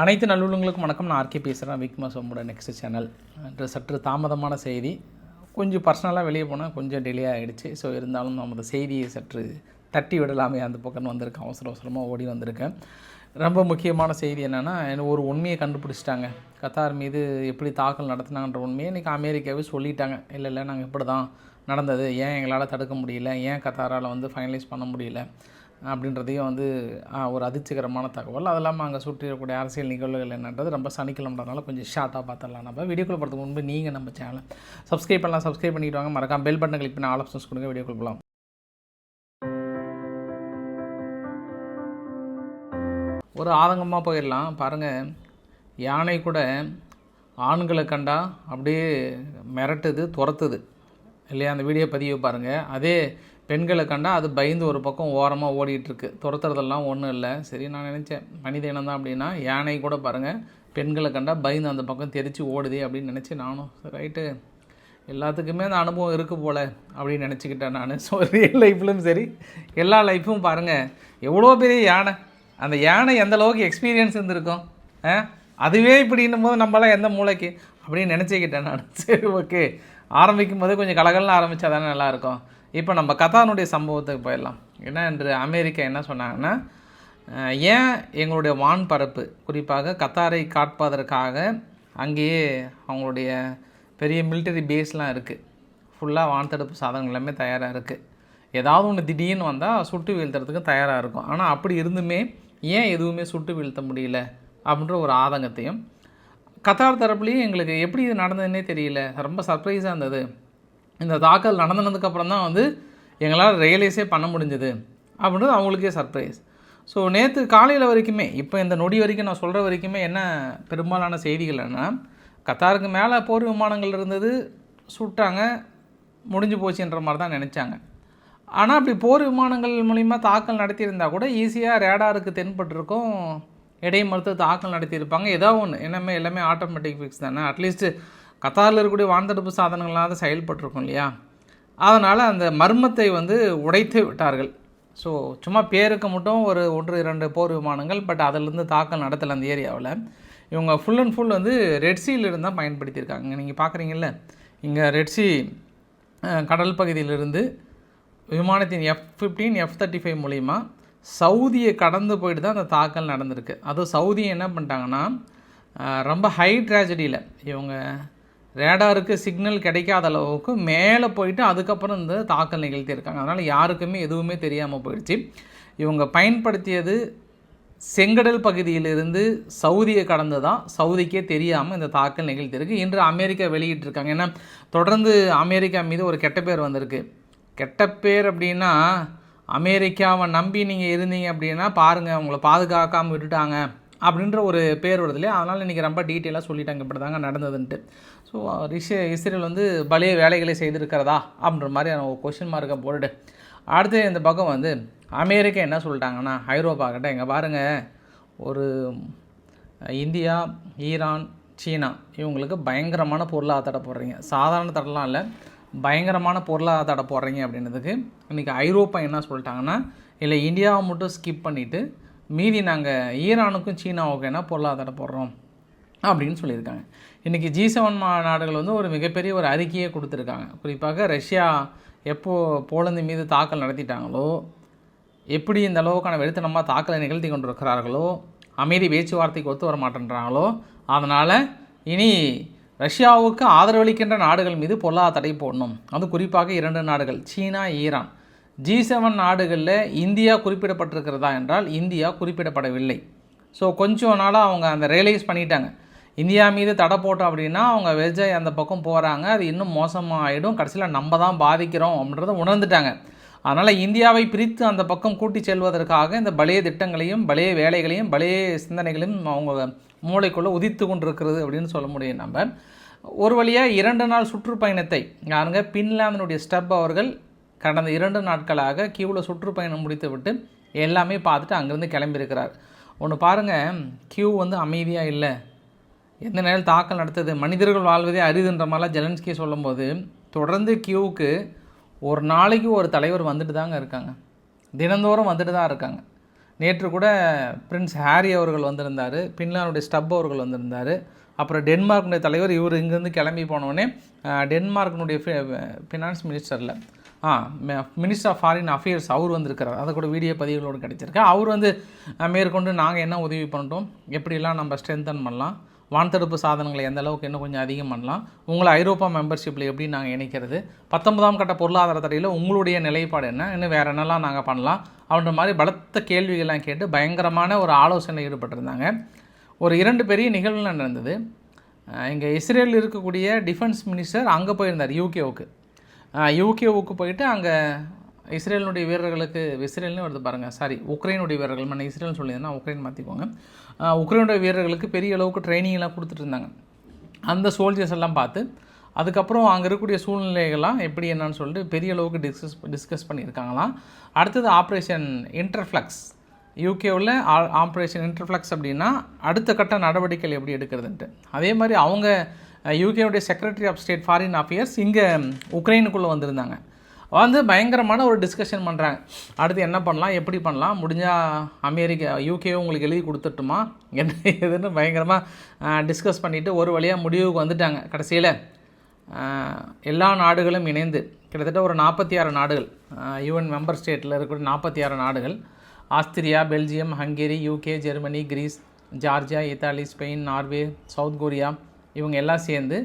அனைத்து நல்லுள்ளங்களுக்கும் வணக்கம். நான் ஆர்கே பேசுகிறேன் விக்மா சோமோட நெக்ஸ்ட் சேனல் என்று சற்று தாமதமான செய்தி. கொஞ்சம் பர்சனலாக வெளியே போனால் கொஞ்சம் டிலே ஆகிடுச்சு ஸோ இருந்தாலும் நமது செய்தியை சற்று தட்டி விடலாமே. அந்த பக்கம் வந்திருக்கேன் அவசர அவசரமாக ஓடி வந்திருக்கேன். ரொம்ப முக்கியமான செய்தி என்னென்னா ஒரு உண்மையை கண்டுபிடிச்சிட்டாங்க. கத்தார் மீது எப்படி தாக்கல் நடத்தினாங்கன்ற உண்மையை இன்றைக்கி அமெரிக்காவே சொல்லிட்டாங்க. இல்லை இல்லை நாங்கள் இப்படி தான் நடந்தது. ஏன் எங்களால் தடுக்க முடியல? ஏன் கத்தாரால் வந்து ஃபைனலைஸ் பண்ண முடியல? அப்படின்றதையும் வந்து ஒரு அதிர்ச்சிகரமான தகவல். அது இல்லாமல் அங்கே சுற்றியிருக்கக்கூடிய அரசியல் நிகழ்வுகள் என்னன்றது ரொம்ப சனிக்கிழமைனால கொஞ்சம் ஷார்ட்டாக பார்த்துடலாம். நம்ம வீடியோக்குள் போகிறதுக்கு முன்பு நீங்கள் நம்ம சேனலை சப்ஸ்கிரைப் பண்ணலாம். சப்ஸ்கிரைப் பண்ணிட்டு வாங்க. மறக்காம பெல் பட்டன் கிளிக் பண்ணி ஆல் ஆப்ஷன்ஸ் கொடுங்க. வீடியோக்குள் போகலாம் ஒரு ஆதங்கமாக போயிடலாம். பாருங்கள் யானை கூட ஆண்களை கண்டா அப்படியே மிரட்டுது துரத்துது. இல்லையா? அந்த வீடியோ பதிவு பாருங்கள் அதே பெண்களை கண்டால் அது பயந்து ஒரு பக்கம் ஓரமாக ஓடிட்டுருக்கு. துரத்துறதெல்லாம் ஒன்றும் இல்லை. சரி நான் நினச்சேன். மனித இனம் தான் அப்படின்னா யானை கூட பாருங்கள் பெண்களை கண்டால் பயந்து அந்த பக்கம் தெரித்து ஓடுதே அப்படின்னு நினச்சி நானும் ரைட்டு. எல்லாத்துக்குமே அந்த அனுபவம் இருக்குது போல் அப்படின்னு நினச்சிக்கிட்டேன் நான். ஸோ ரியல் லைஃப்லையும் சரி எல்லா லைஃப்பும் பாருங்கள் எவ்வளோ பெரிய யானை. அந்த யானை எந்த அளவுக்கு எக்ஸ்பீரியன்ஸ் இருந்திருக்கும்? ஆ? அதுவே இப்படின்னும் போது நம்மளாம் எந்த மூளைக்கு? அப்படின்னு நினச்சிக்கிட்டேன் நான். சரி ஓகே ஆரம்பிக்கும் போது கொஞ்சம் கலகலன்னு ஆரம்பித்தா தானே நல்லாயிருக்கும் இப்போ நம்ம கத்தானுடைய சம்பவத்துக்கு போயிடலாம். ஏன்னா என்று அமெரிக்கா என்ன சொன்னாங்கன்னா ஏன் எங்களுடைய வான் பரப்பு குறிப்பாக கத்தாரை காட்பதற்காக அங்கேயே அவங்களுடைய பெரிய மிலிட்டரி பேஸ்லாம் இருக்குது ஃபுல்லாக வான் தடுப்பு சாதனங்கள் எல்லாமே தயாராக இருக்குது ஏதாவது ஒன்று திடீர்னு வந்தால் சுட்டு வீழ்த்துறதுக்கு தயாராக இருக்கும். ஆனால் அப்படி இருந்துமே ஏன் எதுவுமே சுட்டு வீழ்த்த முடியல அப்படின்ற ஒரு ஆதங்கத்தையும் கத்தார் தரப்புலேயும் எங்களுக்கு எப்படி இது நடந்ததுன்னே தெரியல. ரொம்ப சர்ப்ரைஸாக இருந்தது. இந்த தாக்கல் நடந்ததுக்கப்புறம் தான் வந்து எங்களால் ரியலைஸே பண்ண முடிஞ்சது அப்படின்றது அவங்களுக்கே சர்ப்ரைஸ் ஸோ நேற்று காலையில் வரைக்குமே இப்போ இந்த நொடி வரைக்கும் நான் சொல்கிற வரைக்குமே என்ன பெரும்பாலான செய்திகள்னா கத்தாருக்கு மேலே போர் விமானங்கள் இருந்தது சுட்டாங்க முடிஞ்சு போச்சுன்ற மாதிரி தான் நினச்சாங்க. ஆனால் அப்படி போர் விமானங்கள் மூலிமா தாக்கல் நடத்தியிருந்தா கூட ஈஸியாக ரேடாருக்கு தென்பட்டிருக்கும் இடை மறுத்து தாக்கல் நடத்தியிருப்பாங்க. ஏதோ ஒன்று என்னமே எல்லாமே ஆட்டோமேட்டிக் ஃபிக்ஸ் தானே. அட்லீஸ்ட்டு கத்தாரில் இருக்கக்கூடிய வான்தடுப்பு சாதனங்களாக செயல்பட்டிருக்கும் இல்லையா? அதனால் அந்த மர்மத்தை வந்து உடைத்து விட்டார்கள். ஸோ சும்மா பேருக்கு மட்டும் ஒரு ஒன்று இரண்டு போர் விமானங்கள் பட் அதிலிருந்து தாக்கல் நடத்தலை அந்த ஏரியாவில். இவங்க ஃபுல் அண்ட் ஃபுல் வந்து ரெட்சியிலிருந்து தான் பயன்படுத்தியிருக்காங்க. நீங்கள் பார்க்குறீங்கல்ல இங்கே ரெட்சி கடல் பகுதியிலிருந்து விமானத்தின் F fifteen F thirty five மூலிமா சவுதியை கடந்து போயிட்டு தான் அந்த தாக்கல் நடந்திருக்கு. அதுவும் சவுதியை என்ன பண்ணிட்டாங்கன்னா ரொம்ப ஹை ட்ராஜடியில் இவங்க ரேடாருக்கு சிக்னல் கிடைக்காத அளவுக்கு மேலே போயிட்டு அதுக்கப்புறம் இந்த தாக்கல் நிகழ்த்தியிருக்காங்க. அதனால் யாருக்குமே எதுவுமே தெரியாமல் போயிடுச்சு. இவங்க பயன்படுத்தியது செங்கடல் பகுதியிலிருந்து சவுதியை கடந்து தான் சவுதிக்கே தெரியாமல் இந்த தாக்கல் நிகழ்த்தியிருக்கு. இன்று அமெரிக்கா வெளியிட்டிருக்காங்க. ஏன்னா தொடர்ந்து அமெரிக்கா மீது ஒரு கெட்ட பேர் வந்திருக்கு. கெட்ட பேர் அப்படின்னா அமெரிக்காவை நம்பி நீங்கள் இருந்தீங்க அப்படின்னா பாருங்கள் உங்களை பாதுகாக்காமல் விட்டுட்டாங்க அப்படின்ற ஒரு பேர் வருது இல்லையா? அதனால் இன்றைக்கி ரொம்ப டீட்டெயிலாக சொல்லிட்டாங்க. இப்படி தாங்க நடந்ததுன்ட்டு. ஸோ ரிஷ இஸ்ரேல் வந்து பலிய வேலைகளை செய்திருக்கிறதா? அப்படின்ற மாதிரி ஒரு கொஷின் மார்க்கை போட்டுட்டு அடுத்து இந்த பக்கம் வந்து அமெரிக்கா என்ன சொல்லிட்டாங்கன்னா ஐரோப்பா கிட்ட இங்கே பாருங்கள் ஒரு இந்தியா ஈரான் சீனா இவங்களுக்கு பயங்கரமான பொருளாதார தடை போடுறீங்க. சாதாரண தடைலாம் இல்லை பயங்கரமான பொருளாக தடை போடுறீங்க அப்படின்றதுக்கு இன்றைக்கி ஐரோப்பா என்ன சொல்லிட்டாங்கன்னா இல்லை இந்தியாவை மட்டும் ஸ்கிப் பண்ணிவிட்டு மீதி நாங்கள் ஈரானுக்கும் சீனாவுக்கும் என்ன பொருளாதார போடுறோம்? அப்படின்னு சொல்லியிருக்காங்க. இன்றைக்கி ஜி செவன் நாடுகள் வந்து ஒரு மிகப்பெரிய ஒரு அறிக்கையை கொடுத்துருக்காங்க. குறிப்பாக ரஷ்யா எப்போ போலந்து மீது தாக்கல் நடத்திட்டாங்களோ எப்படி இந்த அளவுக்கான வெறித்தனமாக தாக்கலை நிகழ்த்தி கொண்டிருக்கிறார்களோ அமைதி பேச்சுவார்த்தைக்கு ஒத்து வர மாட்டேன்றாங்களோ அதனால் இனி ரஷ்யாவுக்கு ஆதரவளிக்கின்ற நாடுகள் மீது பொருளாதார தடை போடணும். அது குறிப்பாக இரண்டு நாடுகள் சீனா ஈரான். ஜி செவன் நாடுகளில் இந்தியா குறிப்பிடப்பட்டிருக்கிறதா என்றால் இந்தியா குறிப்பிடப்படவில்லை. ஸோ கொஞ்சம் நாளாக அவங்க அந்த ரியலைஸ் பண்ணிட்டாங்க. இந்தியா மீது தடை போட்டோம் அப்படின்னா அவங்க விஜய் அந்த பக்கம் போகிறாங்க அது இன்னும் மோசமாகிடும் கடைசியில் நம்ம தான் பாதிக்கிறோம் அப்படின்றத உணர்ந்துட்டாங்க. அதனால் இந்தியாவை பிரித்து அந்த பக்கம் கூட்டி செல்வதற்காக இந்த பழைய திட்டங்களையும் பழைய வேலைகளையும் பழைய சிந்தனைகளையும் அவங்க மூளைக்குள்ளே உதித்து கொண்டிருக்கிறது அப்படின்னு சொல்ல முடியும் நம்ம. ஒரு வழியாக இரண்டு நாள் சுற்றுப்பயணத்தை யாருங்க? பின்லாந்தினுடைய ஸ்டெப் அவர்கள் கடந்த இரண்டு நாட்களாக கியூவில் சுற்றுப்பயணம் முடித்துவிட்டு எல்லாமே பார்த்துட்டு அங்கேருந்து கிளம்பியிருக்கிறார். ஒன்று பாருங்கள் கியூ வந்து அமைதியாக இல்லை. எந்த நேரம் தாக்கல் நடத்துது? மனிதர்கள் வாழ்வதே அரிதுன்ற மாதிரிலாம் ஜெலன்ஸ்கி சொல்லும்போது தொடர்ந்து கியூவுக்கு ஒரு நாளைக்கு ஒரு தலைவர் வந்துட்டு தாங்க இருக்காங்க. தினந்தோறும் வந்துட்டு தான் இருக்காங்க. நேற்று கூட பிரின்ஸ் ஹாரி அவர்கள் வந்திருந்தார் பின்லாண்டுடைய ஸ்டப் அவர்கள் வந்திருந்தார் அப்புறம் டென்மார்க்குடைய தலைவர் இவர் இங்கேருந்து கிளம்பி போனோடனே டென்மார்க்கினுடைய ஃபினான்ஸ் மினிஸ்டரில் ஆ மினிஸ்டர் ஆஃப் ஃபாரின் அஃபேர்ஸ் அவர் வந்திருக்கிறார். அதை கூட வீடியோ பதிவுகளோடு கிடைச்சிருக்கு. அவர் வந்து மேற்கொண்டு நாங்கள் என்ன உதவி பண்ணிட்டோம் எப்படிலாம் நம்ம ஸ்ட்ரென்தன் பண்ணலாம் வான்தடுப்பு சாதனங்களை எந்த அளவுக்கு இன்னும் கொஞ்சம் அதிகம் பண்ணலாம். உங்களை ஐரோப்பா மெம்பர்ஷிப்பில் எப்படி நாங்கள் இணைக்கிறது? பத்தொன்பதாம் கட்ட பொருளாதார தடையில் உங்களுடைய நிலைப்பாடு என்ன? இன்னும் வேறு என்னெல்லாம் நாங்கள் பண்ணலாம்? அப்படின்ற மாதிரி பலத்த கேள்விகள்லாம் கேட்டு பயங்கரமான ஒரு ஆலோசனை ஈடுபட்டிருந்தாங்க. ஒரு இரண்டு பெரிய நிகழ்வுகள் நடந்தது? இங்கே இஸ்ரேலில் இருக்கக்கூடிய டிஃபென்ஸ் மினிஸ்டர் அங்கே போயிருந்தார் யூகேவுக்கு யூகேவுக்கு போயிட்டு அங்கே இஸ்ரேலினுடைய வீரர்களுக்கு இஸ்ரேல்னு வருது பாருங்கள் சாரி உக்ரைனுடைய வீரர்கள் மன்ன இஸ்ரேல்னு சொல்லியிருந்தேன் உக்ரைன் மாற்றிக்கோங்க உக்ரைனுடைய வீரர்களுக்கு பெரிய அளவுக்கு ட்ரைனிங் எல்லாம் கொடுத்துட்டு இருந்தாங்க. அந்த சோல்ஜர்ஸ் எல்லாம் பார்த்து அதுக்கப்புறம் அங்கே இருக்கக்கூடிய சூழ்நிலைகள்லாம் எப்படி என்னன்னு சொல்லிட்டு பெரிய அளவுக்கு டிஸ்கஸ் டிஸ்கஸ் பண்ணியிருக்காங்களாம். அடுத்தது ஆப்ரேஷன் இன்டர்ஃப்ளக்ஸ் யூகேவில் ஆப்ரேஷன் இன்டர்ஃப்ளக்ஸ் அப்படின்னா அடுத்த கட்ட நடவடிக்கைகள் எப்படி எடுக்கிறதுன்ட்டு. அதே மாதிரி அவங்க யூகேவுடைய secretary of state foreign affairs இங்கே உக்ரைனுக்குள்ளே வந்திருந்தாங்க. வந்து பயங்கரமான ஒரு டிஸ்கஷன் பண்ணுறாங்க அடுத்து என்ன பண்ணலாம்? எப்படி பண்ணலாம்? முடிஞ்சால் அமெரிக்கா யூகே உங்களுக்கு எழுதி கொடுத்துட்டுமா? என்ன ஏதுன்னு பயங்கரமாக டிஸ்கஸ் பண்ணிவிட்டு ஒரு வழியாக முடிவுக்கு வந்துட்டாங்க. கடைசியில் எல்லா நாடுகளும் இணைந்து கிட்டத்தட்ட ஒரு நாற்பத்தி ஆறு நாடுகள் யூஎன் மெம்பர் ஸ்டேட்டில் இருக்கிற நாற்பத்தி ஆறு நாடுகள் Austria Belgium Hungary UK Germany Greece Georgia Italy Spain Norway South Korea இவங்க எல்லாம் சேர்ந்து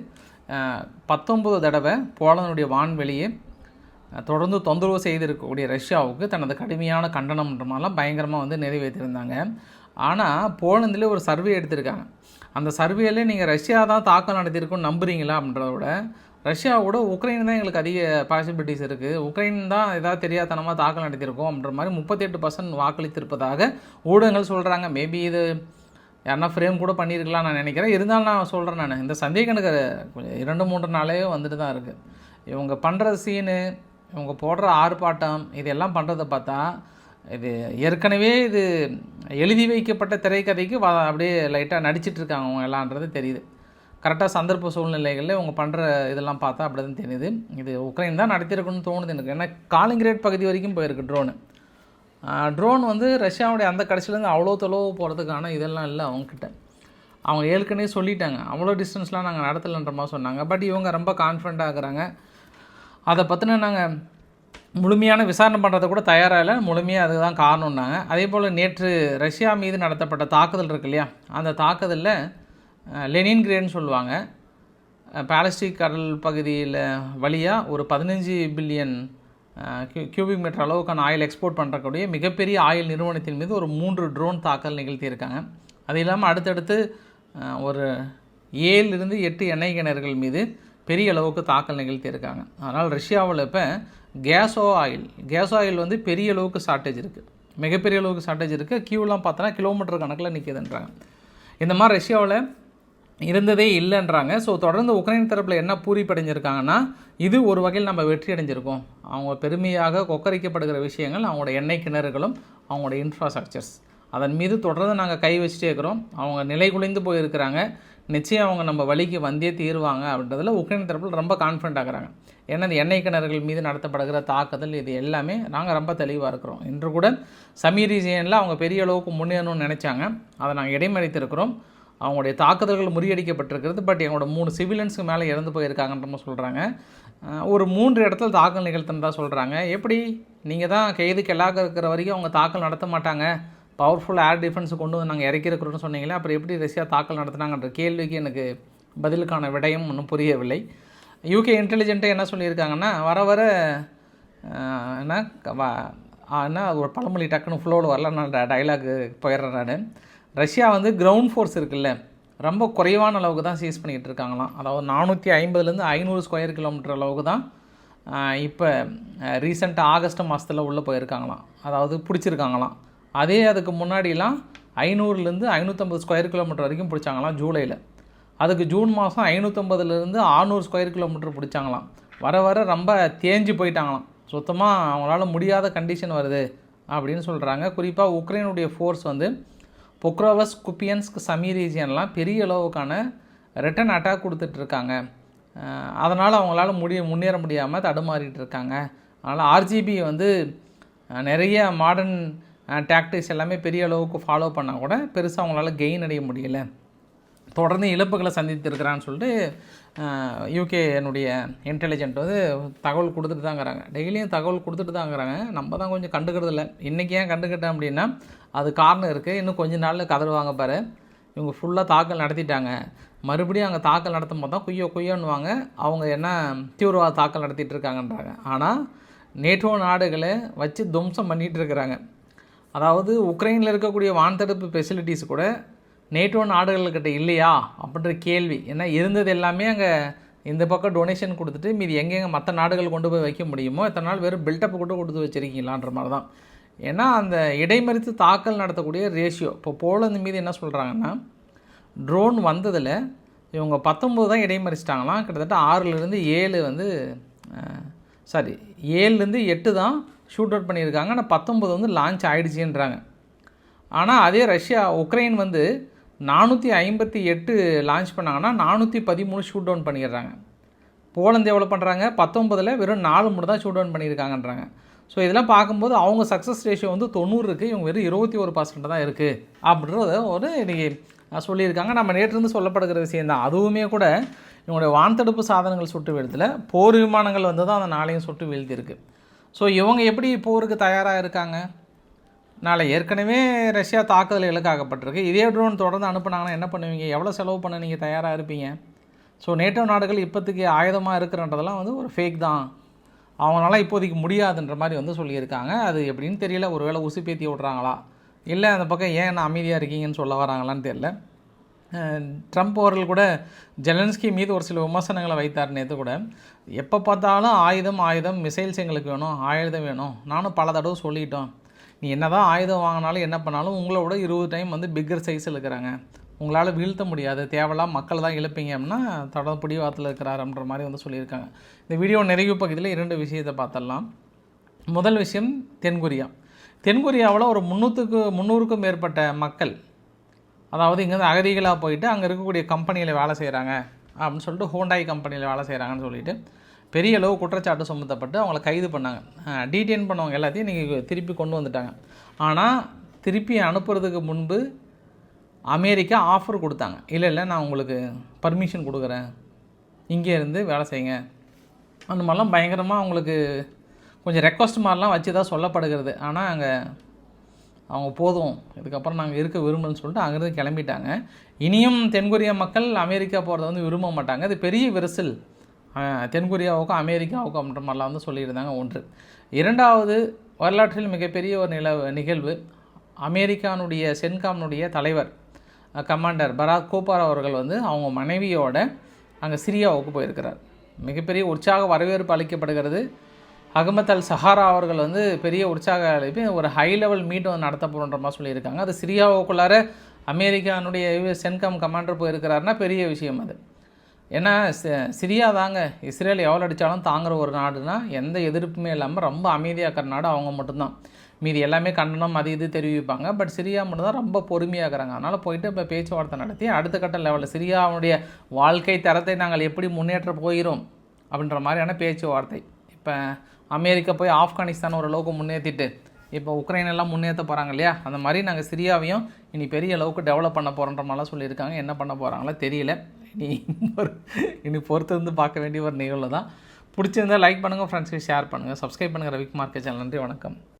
பத்தொம்பது தடவை போலனுடைய வான்வெளியை தொடர்ந்து தொந்தரவு செய்திருக்கக்கூடிய ரஷ்யாவுக்கு தனது கடுமையான கண்டனம்ன்றமாலாம் பயங்கரமாக வந்து நிறைவேற்றியிருந்தாங்க. ஆனால் போலந்தில் ஒரு சர்வே எடுத்திருக்காங்க. அந்த சர்வேல நீங்கள் ரஷ்யா தான் தாக்கம் நடத்தியிருக்குன்னு நம்புறீங்களா அப்படின்றத விட ரஷ்யாவோட உக்ரைன் தான் எங்களுக்கு அதிக பாசிபிலிட்டிஸ் இருக்குது உக்ரைன் தான் ஏதாவது தெரியாதனமாக தாக்கல் நடத்தியிருக்கோம் அப்படின்ற மாதிரி முப்பத்தெட்டு பர்சன்ட் வாக்களித்திருப்பதாக ஊடகங்கள் சொல்கிறாங்க மேபி இது யாருன்னா ஃப்ரேம் கூட பண்ணியிருக்கலாம் நான் நினைக்கிறேன். இருந்தாலும் நான் சொல்கிறேன் நான். இந்த சந்தேகம் எனக்கு இரண்டு மூன்று நாளே வந்துட்டு தான் இருக்குது இவங்க பண்ணுற சீனு இவங்க போடுற ஆர்ப்பாட்டம் இதெல்லாம் பண்ணுறதை பார்த்தா இது ஏற்கனவே இது எழுதி வைக்கப்பட்ட திரைக்கதைக்கு வ அப்படியே லைட்டாக நடிச்சிட்ருக்காங்க அவங்க எல்லான்றது தெரியுது. கரெக்டாக சந்தர்ப்ப சூழ்நிலைகளில் இவங்க பண்ணுற இதெல்லாம் பார்த்தா அப்படி தான் தெரியுது. இது உக்ரைன் தான் நடத்திருக்குன்னு தோணுது எனக்கு. ஏன்னா காலிங்கிரேட் பகுதி வரைக்கும் போயிருக்கு ட்ரோனு ட்ரோன் வந்து ரஷ்யாவுடைய அந்த கடைசிலேருந்து அவ்வளோ தொலைவு போகிறதுக்கான இதெல்லாம் இல்லை அவங்கக்கிட்ட அவங்க ஏற்கனவே சொல்லிட்டாங்க. அவ்வளோ டிஸ்டன்ஸ்லாம் நாங்கள் நடத்தலைன்ற மாதிரி சொன்னாங்க. பட் இவங்க ரொம்ப கான்ஃபிடண்ட்டாக இருக்கிறாங்க. அதை பற்றின நாங்கள் முழுமையான விசாரணை பண்ணுறதை கூட தயாராக இல்லை. முழுமையாக அதுதான் காரணம்னாங்க. அதே போல் நேற்று ரஷ்யா மீது நடத்தப்பட்ட தாக்குதல் இருக்கு இல்லையா? அந்த தாக்குதலில் லெனின் கிரேன்னு சொல்லுவாங்க. பாலஸ்டிக் கடல் பகுதியில் வழியாக ஒரு பதினஞ்சு பில்லியன் கியூபிக் மீட்டர் அளவுக்கான ஆயில் எக்ஸ்போர்ட் பண்ணுறக்கூடிய மிகப்பெரிய ஆயில் நிறுவனத்தின் மீது ஒரு மூன்று ட்ரோன் தாக்கல் நிகழ்த்தியிருக்காங்க. அது இல்லாமல் அடுத்தடுத்து ஒரு ஏழிலிருந்து எட்டு எண்ணெய் கிணறுகள் மீது பெரிய அளவுக்கு தாக்கல் நிகழ்த்தியிருக்காங்க அதனால் ரஷ்யாவில் இப்போ கேஸோ ஆயில் கேஸ் ஆயில் வந்து பெரிய அளவுக்கு ஷார்ட்டேஜ் இருக்குது மிகப்பெரிய அளவுக்கு ஷார்ட்டேஜ் இருக்குது கியூலாம் பார்த்தோன்னா கிலோமீட்டர் கணக்கில் நிற்கிதுன்றாங்க இந்த மாதிரி ரஷ்யாவில் இருந்ததே இல்லைன்றாங்க. ஸோ தொடர்ந்து உக்ரைன் தரப்பில் என்ன பூரிப்படைஞ்சிருக்காங்கன்னா இது ஒரு வகையில் நம்ம வெற்றி அடைஞ்சிருக்கோம். அவங்க பெருமையாக கொக்கரிக்கப்படுகிற விஷயங்கள் அவங்களோட எண்ணெய் கிணறுகளும் அவங்களோட இன்ஃப்ராஸ்ட்ரக்சர்ஸ் அதன் மீது தொடர்ந்து நாங்கள் கை வச்சுட்டே இருக்கிறோம். அவங்க நிலை குலைந்து போயிருக்கிறாங்க. நிச்சயம் அவங்க நம்ம வழிக்கு வந்தே தீருவாங்க அப்படின்றதுல உக்ரைன் தரப்பில் ரொம்ப கான்ஃபிடண்ட் ஆகுறாங்க. ஏன்னா இந்த எண்ணெய் கிணறுகள் மீது நடத்தப்படுகிற தாக்குதல் இது எல்லாமே நாங்கள் ரொம்ப தெளிவாக இருக்கிறோம். இன்று கூட சமீர் ரீஜியனில் அவங்க பெரிய அளவுக்கு முன்னேறணும்னு நினச்சாங்க. அதை நாங்கள் இடைமறித்திருக்கிறோம். அவங்களுடைய தாக்குதல்கள் முறியடிக்கப்பட்டிருக்கிறது. பட் எங்களோட மூணு சிவிலன்ஸுக்கு மேலே இறந்து போயிருக்காங்கன்ற சொல்கிறாங்க ஒரு மூன்று இடத்துல தாக்கல் தான் சொல்கிறாங்க எப்படி? நீங்கள் தான் கைதுக்கு எல்லாக்க இருக்கிற வரைக்கும் அவங்க தாக்கல் நடத்த மாட்டாங்க. பவர்ஃபுல் ஏர் டிஃபென்ஸை கொண்டு வந்து நாங்கள் இறக்கிருக்கிறோன்னு சொன்னீங்களே அப்புறம் எப்படி ரஷ்யா தாக்கல் நடத்துனாங்கன்ற கேள்விக்கு எனக்கு பதிலுக்கான விடயம் ஒன்றும் புரியவில்லை. யூகே இன்டெலிஜென்ட்டே என்ன சொல்லியிருக்காங்கன்னா வர வர என்ன வ- என்ன ஒரு பழமொழி டக்குன்னு ஃப்ளோவில் வரல நான் டைலாக் போயிடுறேன் நான். ரஷ்யா வந்து கிரவுண்ட் ஃபோர்ஸ் இருக்குல்ல ரொம்ப குறைவான அளவுக்கு தான் சீஸ் பண்ணிக்கிட்டு இருக்காங்களாம். அதாவது நானூற்றி ஐம்பதுலேருந்து ஐநூறு ஸ்கொயர் கிலோமீட்டர் அளவுக்கு தான் இப்போ ரீசெண்டாக ஆகஸ்ட் மாதத்தில் உள்ளே போயிருக்காங்களாம். அதாவது பிடிச்சிருக்காங்களாம். அதே அதுக்கு முன்னாடிலாம் ஐநூறுலேருந்து ஐநூற்றம்பது ஸ்கொயர் கிலோமீட்டர் வரைக்கும் பிடிச்சாங்களாம் ஜூலையில் அதுக்கு ஜூன் மாதம் ஐநூற்றம்பதுலேருந்து ஆறுநூறு ஸ்கொயர் கிலோமீட்டர் பிடிச்சாங்களாம். வர வர ரொம்ப தேஞ்சு போயிட்டாங்களாம். சுத்தமாக அவங்களால முடியாத கண்டிஷன் வருது அப்படின்னு சொல்கிறாங்க குறிப்பாக உக்ரைனுடைய ஃபோர்ஸ் வந்து பொக்ரோவஸ் குப்பியன்ஸ்க் சமி ரீஜியன்லாம் பெரிய அளவுக்கான ரிட்டன் அட்டாக் கொடுத்துட்ருக்காங்க அதனால் அவங்களால முடிய முன்னேற முடியாமல் தடுமாறிட்டு இருக்காங்க. அதனால் ஆர்ஜிபி வந்து நிறைய மாடர்ன் டாக்டிக்ஸ் எல்லாமே பெரிய அளவுக்கு ஃபாலோ பண்ணால் கூட பெருசாக அவங்களால கெயின் அடைய முடியல. தொடர்ந்து இழப்புகளை சந்தித்திருக்கிறான்னு சொல்லிட்டு யூகே என்னுடைய இன்டெலிஜென்ட் வந்து தகவல் கொடுத்துட்டு தாங்கிறாங்க டெய்லியும் தகவல் கொடுத்துட்டு தாங்கிறாங்க நம்ம தான் கொஞ்சம் கண்டுக்கிறது இல்லை. இன்றைக்கி ஏன் கண்டுக்கிட்டேன் அப்படின்னா அது காரணம் இருக்குது இன்னும் கொஞ்ச நாளில் கதறுவாங்க பாரு. இவங்க ஃபுல்லாக தாக்கல் நடத்திட்டாங்க. மறுபடியும் அங்கே தாக்கல் நடத்தும் போது தான் குய்யோ குய்யோன்னுவாங்க. அவங்க என்ன தீவிரவாத தாக்கல் நடத்திட்டு இருக்காங்கன்றாங்க. ஆனால் நேட்டோ நாடுகளை வச்சு துவம்சம் பண்ணிகிட்டு இருக்கிறாங்க. அதாவது உக்ரைனில் இருக்கக்கூடிய வான்தடுப்பு ஃபெசிலிட்டிஸ் கூட நேட்டோ நாடுகள்கிட்ட இல்லையா அப்படின்ற கேள்வி. ஏன்னா இருந்தது எல்லாமே அங்கே இந்த பக்கம் டொனேஷன் கொடுத்துட்டு மீதி எங்கெங்கே மற்ற நாடுகள் கொண்டு போய் வைக்க முடியுமோ இத்தனை நாள் வெறும் பில்டப் கூட கொடுத்து வச்சுருக்கீங்களான்ற மாதிரி தான் ஏன்னா அந்த இடைமறித்து தாக்கல் நடத்தக்கூடிய ரேஷியோ இப்போ போலந்து மீது என்ன சொல்கிறாங்கன்னா ட்ரோன் வந்ததில் இவங்க பத்தொம்போது தான் இடைமறிச்சிட்டாங்களாம். கிட்டத்தட்ட ஆறுலேருந்து ஏழு வந்து சாரி ஏழுலேருந்து எட்டு தான் ஷூட் அவுட் பண்ணியிருக்காங்க. ஆனால் பத்தொம்பது வந்து லான்ச் ஆகிடுச்சின்றாங்க ஆனால் அதே ரஷ்யா உக்ரைன் வந்து நானூற்றி ஐம்பத்தி எட்டு லான்ச் பண்ணாங்கன்னா நானூற்றி பதிமூணு ஷூட் டவுன் பண்ணிடுறாங்க. போலந்து எவ்வளோ பண்ணுறாங்க பத்தொம்பதில் வெறும் நாலு மட்டும் தான் ஷூட் டவுன் பண்ணியிருக்காங்கன்றாங்க. ஸோ இதெல்லாம் பார்க்கும்போது அவங்க சக்ஸஸ் ரேஷியோ வந்து தொண்ணூறு இருக்குது இவங்க வெறும் இருபத்தி ஒரு பர்சன்ட் தான் இருக்குது அப்படின்றத ஒரு இன்றைக்கி சொல்லியிருக்காங்க. நம்ம நேற்றிருந்து சொல்லப்படுகிற விஷயம் தான். அதுவுமே கூட இவங்களுடைய வான்தடுப்பு சாதனங்கள் சுட்டு வீழ்த்தில் போர் விமானங்கள் வந்து தான் அந்த நாளையும் சுட்டு வீழ்த்திருக்கு ஸோ இவங்க எப்படி போருக்கு தயாராக இருக்காங்க? நாளை ஏற்கனவே ரஷ்யா தாக்குதல் இலக்காகப்பட்டிருக்கு. இதே ட்ரோன் தொடர்ந்து அனுப்புனாங்கன்னா என்ன பண்ணுவீங்க? எவ்வளோ செலவு பண்ண நீங்கள் தயாராக இருப்பீங்க? ஸோ நேட்டோ நாடுகள் இப்போதைக்கு ஆயுதமாக இருக்கிறன்றதெல்லாம் வந்து ஒரு ஃபேக் தான். அவங்களால இப்போதைக்கு முடியாதுன்ற மாதிரி வந்து சொல்லியிருக்காங்க. அது எப்படின்னு தெரியல. ஒருவேளை உசு பேத்தி விட்றாங்களா? இல்லை அந்த பக்கம் ஏன் என்ன அமைதியாக இருக்கீங்கன்னு சொல்ல வராங்களான்னு தெரியல. ட்ரம்ப் அவர்கள் கூட ஜெலன்ஸ்கி மீது ஒரு சில விமர்சனங்களை வைத்தார் நேற்று கூட. எப்போ பார்த்தாலும் ஆயுதம் ஆயுதம் மிசைல்ஸ் எங்களுக்கு வேணும் ஆயுதம் வேணும். நானும் பல தடவை சொல்லிட்டோம். நீ என்ன தான் ஆயுதம் வாங்கினாலும் என்ன பண்ணாலும் உங்களோட இருபது டைம் வந்து பிக்கர் சைஸில் இருக்கிறாங்க. உங்களால் வீழ்த்த முடியாது. தேவையில்லாம் மக்கள் தான் இழுப்பீங்க அப்படின்னா தொடர்ந்து பிடிவாத்தில் இருக்கிறாருன்ற மாதிரி வந்து சொல்லியிருக்காங்க. இந்த வீடியோ நிறைவு பகுதியில் இரண்டு விஷயத்தை பார்த்துடலாம். முதல் விஷயம் தென்கொரியா. தென்கொரியாவில் ஒரு முந்நூற்றுக்கு முந்நூறுக்கும் மேற்பட்ட மக்கள் அதாவது இங்கேருந்து அகதிகளாக போயிட்டு அங்கே இருக்கக்கூடிய கம்பெனியில் வேலை செய்கிறாங்க அப்படின்னு சொல்லிட்டு ஹோண்டாய் கம்பெனியில் வேலை செய்கிறாங்கன்னு சொல்லிட்டு பெரிய அளவு குற்றச்சாட்டு சுமத்தப்பட்டு அவங்கள கைது பண்ணாங்க. டீடைன் பண்ணவங்க எல்லாத்தையும் நீங்கள் திருப்பி கொண்டு வந்துட்டாங்க. ஆனால் திருப்பி அனுப்புறதுக்கு முன்பு அமெரிக்கா ஆஃபர் கொடுத்தாங்க. இல்லை இல்லை நான் உங்களுக்கு பர்மிஷன் கொடுக்குறேன். இங்கே இருந்து வேலை செய்யுங்க. அந்த மாதிரிலாம் பயங்கரமாக அவங்களுக்கு கொஞ்சம் ரெக்வஸ்ட் மாதிரிலாம் வச்சு தான் சொல்லப்படுகிறது. ஆனால் அங்கே அவங்க போதும். இதுக்கப்புறம் நாங்கள் இருக்க விரும்பலன்னு சொல்லிட்டு அங்கேருந்து கிளம்பிட்டாங்க. இனியும் தென்கொரிய மக்கள் அமெரிக்கா போகிறத வந்து விரும்ப மாட்டாங்க. இது பெரிய விரிசல். தென்கொரியாவுக்கும் அமெரிக்காவுக்கும் அப்படின்ற மாதிரிலாம் வந்து சொல்லியிருந்தாங்க ஒன்று. இரண்டாவது வரலாற்றில் மிகப்பெரிய ஒரு நில நிகழ்வு அமெரிக்கானுடைய சென்காம்னுடைய தலைவர் கமாண்டர் பராக் கோபார் அவர்கள் வந்து அவங்க மனைவியோட அங்கே சிரியாவுக்கு போயிருக்கிறார். மிகப்பெரிய உற்சாக வரவேற்பு அளிக்கப்படுகிறது. அகமத் அல் சஹாரா அவர்கள் வந்து பெரிய உற்சாக அழைப்பு ஒரு ஹை லெவல் மீட் வந்து நடத்த போகிறோன்ற மாதிரி சொல்லியிருக்காங்க. அது சிரியாவுக்குள்ளார அமெரிக்கானுடைய சென்கம் கமாண்டர் போயிருக்கிறாருன்னா பெரிய விஷயம் அது. ஏன்னா சிரியா தாங்க. இஸ்ரேல் எவ்வளோ அடித்தாலும் தாங்குற ஒரு நாடுனா எந்த எதிர்ப்புமே இல்லாமல் ரொம்ப அமைதியாக்கிற நாடு அவங்க மட்டும்தான். மீதி எல்லாமே கண்டனம் அது இது தெரிவிப்பாங்க. பட் சிரியா மட்டும் தான் ரொம்ப பொறுமையாகிறாங்க அதனால் போயிட்டு இப்போ பேச்சுவார்த்தை நடத்தி அடுத்த கட்ட லெவலில் சிரியாவுடைய வாழ்க்கை தரத்தை நாங்கள் எப்படி முன்னேற்ற போகிறோம் அப்படின்ற மாதிரியான பேச்சுவார்த்தை. இப்போ அமெரிக்கா போய் ஆப்கானிஸ்தான் ஓரளவுக்கு முன்னேற்றிட்டு இப்போ உக்ரைன் எல்லாம் முன்னேற்ற போகிறாங்க இல்லையா? அந்த மாதிரி நாங்கள் சிரியாவையும் இனி பெரிய அளவுக்கு டெவலப் பண்ண போகிறோன்ற மாதிரிலாம் சொல்லியிருக்காங்க. என்ன பண்ண போகிறாங்களோ தெரியல. இனி ஒரு இனி பொறுத்திருந்து பார்க்க வேண்டிய ஒரு நிகழ்வு தான் பிடிச்சிருந்தால் லைக் பண்ணுங்கள் ஃப்ரெண்ட்ஸ்க்கு ஷேர் பண்ணுங்கள் சப்ஸ்கிரைப் பண்ணுங்கள் ரவிக்குமார்க்கு சேனல் நன்றி வணக்கம்.